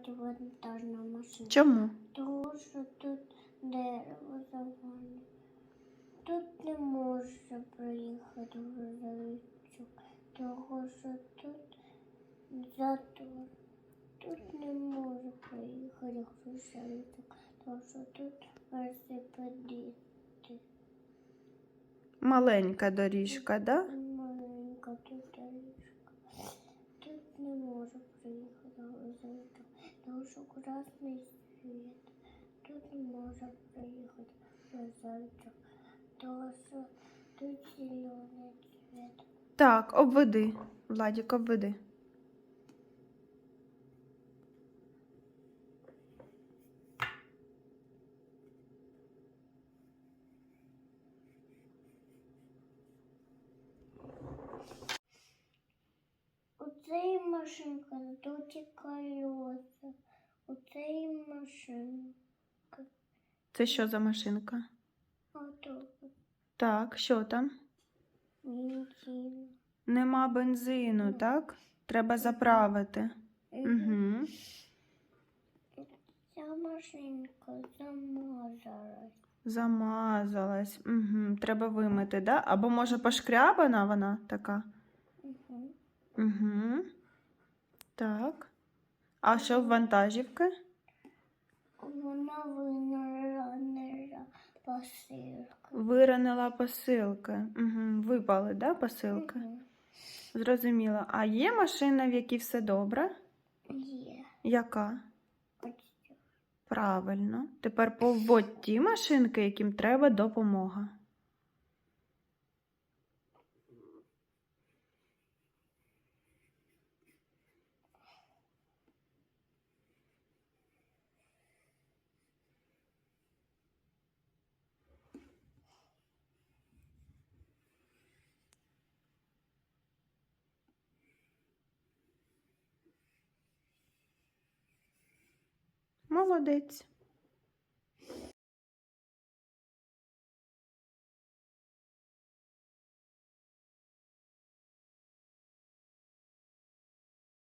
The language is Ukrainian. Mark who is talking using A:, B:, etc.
A: приїхати вантажна машина.
B: Чому?
A: Тому що тут дерево завалено. Тут не може приїхати грузовичок, тому що тут затор. Тут не може приїхати грузовичок, тому що тут велосипедисти.
B: Маленька доріжка, да?
A: Маленька тут доріжка. Тут не може приїхати грузовичок, що красний світ. Тут не може приїхати грузовичок, тому що тут зелений цвіт.
B: Так, обведи. Владік, обведи.
A: Оцей машинка, і колеса. Оцей машинка.
B: Це що за машинка? Так, що там?
A: бензин.
B: Нема бензину, так? Треба заправити. Угу.
A: Ця машинка замазалась.
B: Замазалась. Угу. Треба вимити, да? Або може пошкрябана вона така?
A: Угу.
B: Угу. Так. А що в вантажівки?
A: Вона винила посилку.
B: Виранила посилки. Угу. Випали, да, посилки?
A: Угу.
B: Зрозуміло. А є машина, в якій все добре?
A: Є.
B: Яка?
A: Ось.
B: Правильно. Тепер поводь ті машинки, яким треба допомога. Молодець.